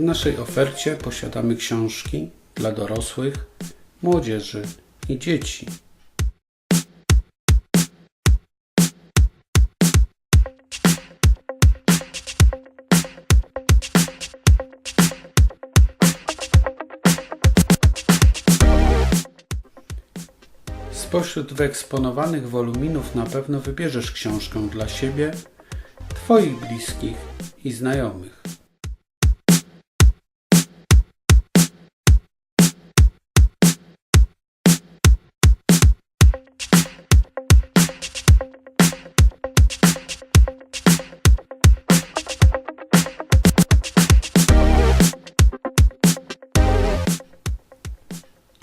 naszej ofercie posiadamy książki dla dorosłych, młodzieży i dzieci. Spośród wyeksponowanych woluminów na pewno wybierzesz książkę dla siebie, Twoich bliskich i znajomych.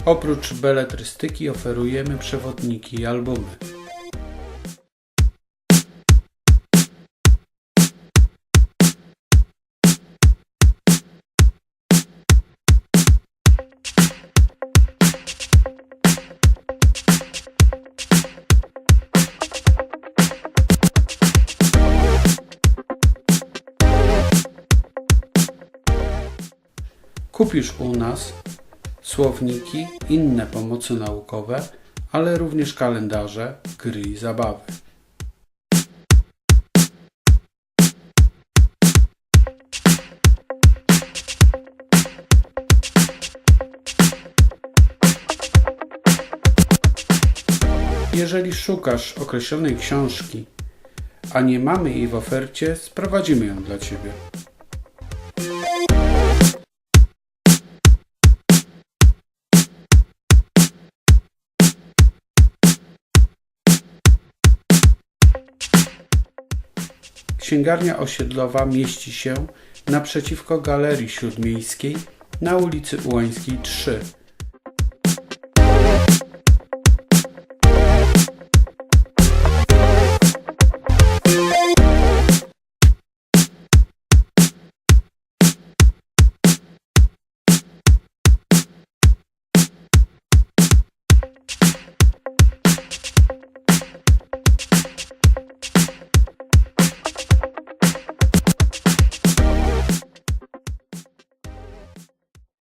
Oprócz beletrystyki oferujemy przewodniki i albumy. Kupisz u nas słowniki, inne pomocy naukowe, ale również kalendarze, gry i zabawy. Jeżeli szukasz określonej książki, a nie mamy jej w ofercie, sprowadzimy ją dla Ciebie. Księgarnia osiedlowa mieści się naprzeciwko Galerii Śródmiejskiej na ulicy Ułańskiej 3